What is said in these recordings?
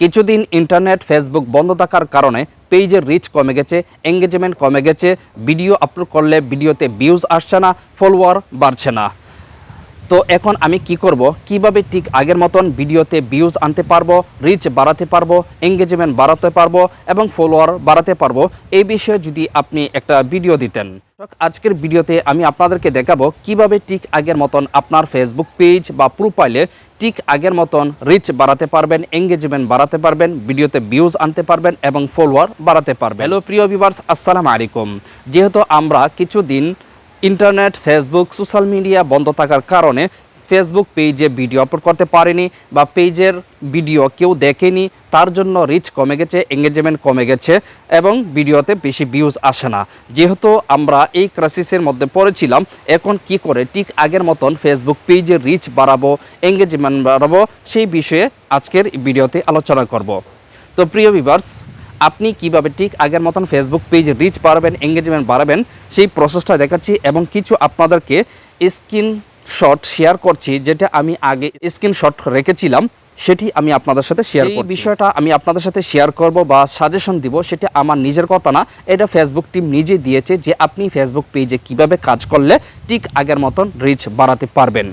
কিছুদিন internet Facebook বন্ধ থাকার কারণে পেজের রিচ কমে গেছে এঙ্গেজমেন্ট কমে গেছে ভিডিও আপলোড করলে ভিডিওতে ভিউজ আসছে না ফলোয়ার বাড়ছে না। তো এখন আমি কি করব? কীভাবে ঠিক আগের মতন ভিডিওতে ভিউজ আনতে পারব রিচ বাড়াতে পারব এঙ্গেজমেন্ট বাড়াতে পারব এবং ফলোয়ার বাড়াতে পারব? এই বিষয়ে যদি আপনি একটা ভিডিও দিতেন। আজকের ভিডিওতে আমি আপনাদেরকে দেখাবো কীভাবে ঠিক আগের মতন আপনার ফেসবুক পেজ বা প্রোফাইলে ঠিক আগের মতন রিচ বাড়াতে পারবেন এঙ্গেজমেন্ট বাড়াতে পারবেন, ভিডিওতে ভিউজ আনতে পারবেন এবং ফলোয়ার বাড়াতে পারবেন। হ্যালো প্রিয় ভিভার্স আসসালাম আলাইকুম। যেহেতু আমরা কিছুদিন ইন্টারনেট ফেসবুক সোশ্যাল মিডিয়া বন্ধ থাকার কারণে ফেসবুক পেজে ভিডিও আপলোড করতে পারেনি বা পেজের ভিডিও কেউ দেখেনি, তার জন্য রিচ কমে গেছে এঙ্গেজমেন্ট কমে গেছে এবং ভিডিওতে বেশি ভিউজ আসে না। যেহেতু আমরা এই ক্রাইসিসের মধ্যে পড়েছিলাম, এখন কি করে ঠিক আগের মতন ফেসবুক পেজের রিচ বাড়াবো এঙ্গেজমেন্ট বাড়াবো, সেই বিষয়ে আজকের ভিডিওতে আলোচনা করব। তো প্রিয় ভিভার্স আপনি কীভাবে ঠিক আগের মতন ফেসবুক পেজ রিচ বাড়াবেন এঙ্গেজমেন্ট বাড়াবেন, সেই প্রসেসটা দেখাচ্ছি এবং কিছু আপনাদেরকে স্ক্রিন শট শেয়ার করছি যেটা আমি আগে স্ক্রিনশট রেখেছিলাম সেটি আমি আপনাদের সাথে শেয়ার করব বিষয়টা আমি আপনাদের সাথে শেয়ার করব বা সাজেশন দিব সেটা আমার নিজের কথা না এটা ফেসবুক টিম নিজে দিয়েছে যে আপনি ফেসবুক পেজে কীভাবে কাজ করলে ঠিক আগের মতন রিচ বাড়াতে পারবেন।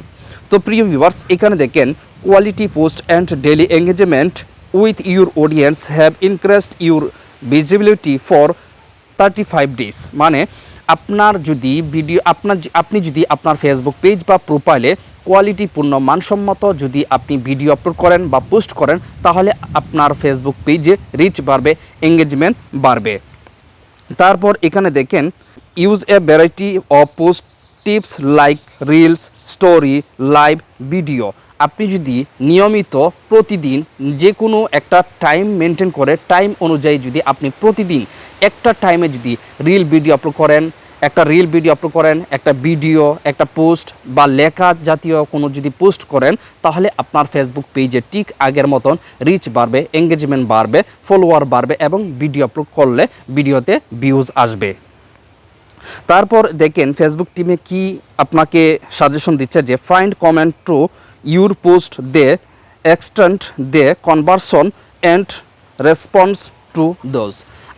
তো প্রিয় ভিউয়ার্স এখানে দেখেন quality post and daily engagement with your audience have increased your visibility for thirty five days মানে আপনার যদি ভিডিও আপনার আপনি যদি আপনার ফেসবুক পেজ বা প্রোফাইলে কোয়ালিটিপূর্ণ মানসম্মত যদি আপনি ভিডিও আপলোড করেন বা পোস্ট করেন, তাহলে আপনার ফেসবুক পেজে রিচ বাড়বে এঙ্গেজমেন্ট বাড়বে। তারপর এখানে দেখেন use a variety of post tips like reels story live video আপনি যদি নিয়মিত প্রতিদিন যে কোনো একটা টাইম মেনটেন করে টাইম অনুযায়ী যদি আপনি প্রতিদিন একটা টাইমে যদি রিল ভিডিও আপলোড করেন একটা রিল ভিডিও আপলোড করেন, একটা ভিডিও একটা পোস্ট বা লেখা জাতীয় কোনো যদি পোস্ট করেন, তাহলে আপনার ফেসবুক পেজে ঠিক আগের মতন রিচ বাড়বে এঙ্গেজমেন্ট বাড়বে ফলোয়ার বাড়বে এবং ভিডিও আপলোড করলে ভিডিওতে ভিউজ আসবে। তারপর দেখেন ফেসবুক টিমে কি আপনাকে সাজেশন দিচ্ছে যে find comment to your post the extent the conversion and response to those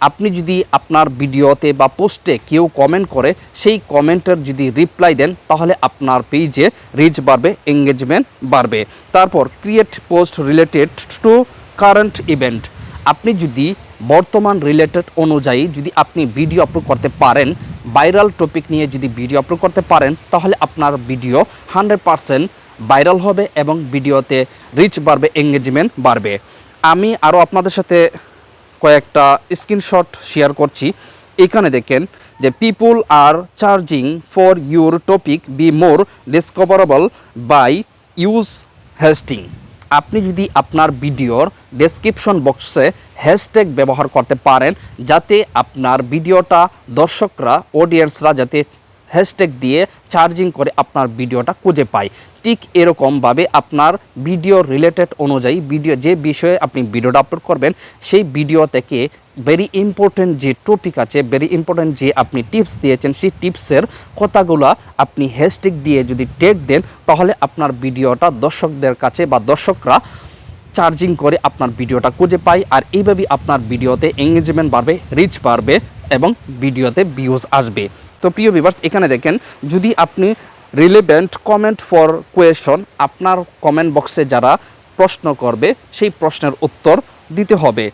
আপনি যদি আপনার ভিডিওতে বা পোস্টে কেউ কমেন্ট করে, সেই কমেন্টের যদি রিপ্লাই দেন, তাহলে আপনার পেজে রিচ বাড়বে এঙ্গেজমেন্ট বাড়বে। তারপর create post related to current event আপনি যদি বর্তমান রিলেটেড অনুযায়ী যদি আপনি ভিডিও আপলোড করতে পারেন ভাইরাল টপিক নিয়ে যদি ভিডিও আপলোড করতে পারেন, তাহলে আপনার ভিডিও হান্ড্রেড পারসেন্ট ভাইরাল হবে এবং ভিডিওতে রিচ বাড়বে এঙ্গেজমেন্ট বাড়বে। আমি আরও আপনাদের সাথে কয়েকটা স্ক্রিনশট শেয়ার করছি। এখানে দেখেন যে people are searching for your topic be more discoverable by use hashtag আপনি যদি আপনার ভিডিওর ডেসক্রিপশন বক্সে হ্যাশট্যাগ ব্যবহার করতে পারেন, যাতে আপনার ভিডিওটা দর্শকরা অডিয়েন্সরা যাতে হ্যাশট্যাগ দিয়ে চার্জিং করে আপনার ভিডিওটা খুঁজে পায়। ঠিক এরকমভাবে আপনার ভিডিও রিলেটেড অনুযায়ী ভিডিও যে বিষয়ে আপনি ভিডিওটা আপলোড করবেন, সেই ভিডিও থেকে ভেরি ইম্পর্টেন্ট যে টপিক আছে ভেরি ইম্পর্টেন্ট যে আপনি টিপস দিয়েছেন, সেই টিপসের কথাগুলো আপনি হ্যাশট্যাগ দিয়ে যদি টেক দেন, তাহলে আপনার ভিডিওটা দর্শকদের কাছে বা দর্শকরা চার্জিং করে আপনার ভিডিওটা খুঁজে পায়। আর এইভাবেই আপনার ভিডিওতে এঙ্গেজমেন্ট বাড়বে রিচ বাড়বে এবং ভিডিওতে ভিউজ আসবে। তো প্রিয় ভিভার্স এখানে দেখেন, যদি আপনি রিলেভেন্ট কমেন্ট ফর কোয়েশন আপনার কমেন্ট বক্সে যারা প্রশ্ন করবে, সেই প্রশ্নের উত্তর দিতে হবে।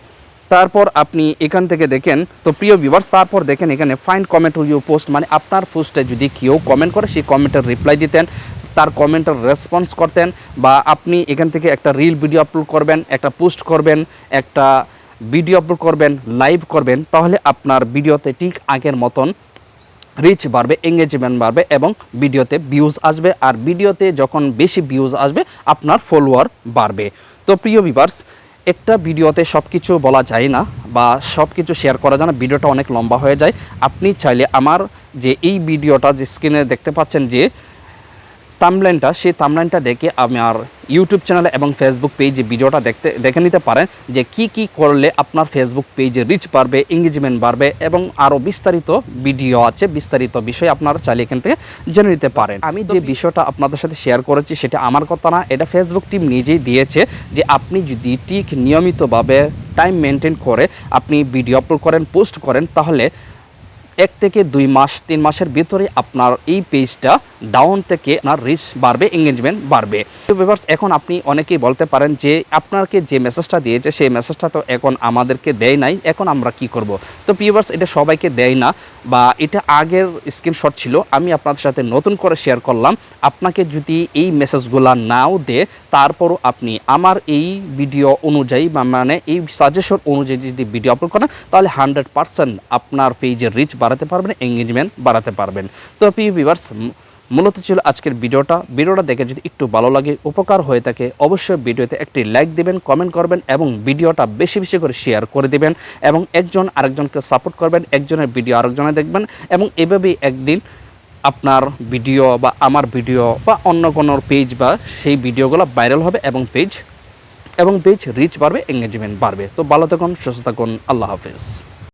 তারপর আপনি এখান থেকে দেখেন, তো প্রিয় ভিভার্স তারপর দেখেন এখানে ফাইন কমেন্ট ইউ পোস্ট মানে আপনার পোস্টে যদি কেউ কমেন্ট করে, সেই কমেন্টের রিপ্লাই দিতেন, তার কমেন্টের রেসপন্স করতেন, বা আপনি এখান থেকে একটা রিল ভিডিও আপলোড করবেন, একটা পোস্ট করবেন, একটা ভিডিও আপলোড করবেন লাইভ করবেন, তাহলে আপনার ভিডিওতে ঠিক আগের মতন রিচ বাড়বে এঙ্গেজমেন্ট বাড়বে এবং ভিডিওতে ভিউজ আসবে। আর ভিডিওতে যখন বেশি ভিউজ আসবে, আপনার ফলোয়ার বাড়বে। তো প্রিয় ভিভার্স একটা ভিডিওতে সব কিছু বলা যায় না বা সব কিছু শেয়ার করা যায় না, ভিডিওটা অনেক লম্বা হয়ে যায়। আপনি চাইলে আমার যে এই ভিডিওটা যে স্ক্রিনে দেখতে পাচ্ছেন যে তামলাইনটা সেই তামলাইনটা দেখে আমার ইউটিউব চ্যানেলে এবং ফেসবুক পেজে ভিডিওটা দেখতে দেখে নিতে পারেন যে কি কি করলে আপনার ফেসবুক পেজে রিচ বাড়বে এঙ্গেজমেন্ট বাড়বে এবং আরও বিস্তারিত ভিডিও আছে বিস্তারিত বিষয় আপনারা চালিয়ে এখান থেকে জেনে নিতে পারেন। আমি যে বিষয়টা আপনাদের সাথে শেয়ার করেছি সেটা আমার কথা না এটা ফেসবুক টিম নিজেই দিয়েছে যে আপনি যদি ঠিক নিয়মিতভাবে টাইম মেনটেন করে আপনি ভিডিও আপলোড করেন পোস্ট করেন তাহলে এক থেকে দুই মাস, তিন মাসের ভিতরে আপনার এই পেজটা ডাউন থেকে আপনার রিচ বাড়বে এঙ্গেজমেন্ট বাড়বে। তো ভিউয়ার্স এখন আপনি অনেকেই বলতে পারেন যে আপনাকে যে মেসেজটা দিয়েছে, সেই মেসেজটা তো এখন আমাদেরকে দেয় নাই, এখন আমরা কি করব? তো ভিউয়ার্স এটা সবাইকে দেয় না বা এটা আগের স্ক্রিনশট ছিল, আমি আপনাদের সাথে নতুন করে শেয়ার করলাম। আপনাকে যদি এই মেসেজগুলো নাও দেয়, তারপরও আপনি আমার এই ভিডিও অনুযায়ী বা মানে এই সাজেশন অনুযায়ী যদি ভিডিও আপলোড করেন, তাহলে হান্ড্রেড পার্সেন্ট আপনার পেজের রিচ বাড়াতে পারবেন এঙ্গেজমেন্ট বাড়াতে পারবেন। তো প্রিয় ভিউয়ার্স মূলত ছিল আজকের ভিডিওটা। ভিডিওটা দেখে যদি একটু ভালো লাগে, উপকার হয়ে থাকে, অবশ্যই ভিডিওতে একটি লাইক দিবেন কমেন্ট করবেন এবং ভিডিওটা বেশি বেশি করে শেয়ার করে দিবেন এবং একজন আরেকজনকে সাপোর্ট করবেন, একজনের ভিডিও আরেকজনে দেখবেন এবং এভাবেই একদিন আপনার ভিডিও বা আমার ভিডিও বা অন্য কোনো পেজ বা সেই ভিডিওগুলো ভাইরাল হবে এবং পেজ এবং পেজ রিচ বাড়বে এঙ্গেজমেন্ট বাড়বে। তো ভালো থাকুন, সুস্থ থাকুন, আল্লাহ হাফিজ।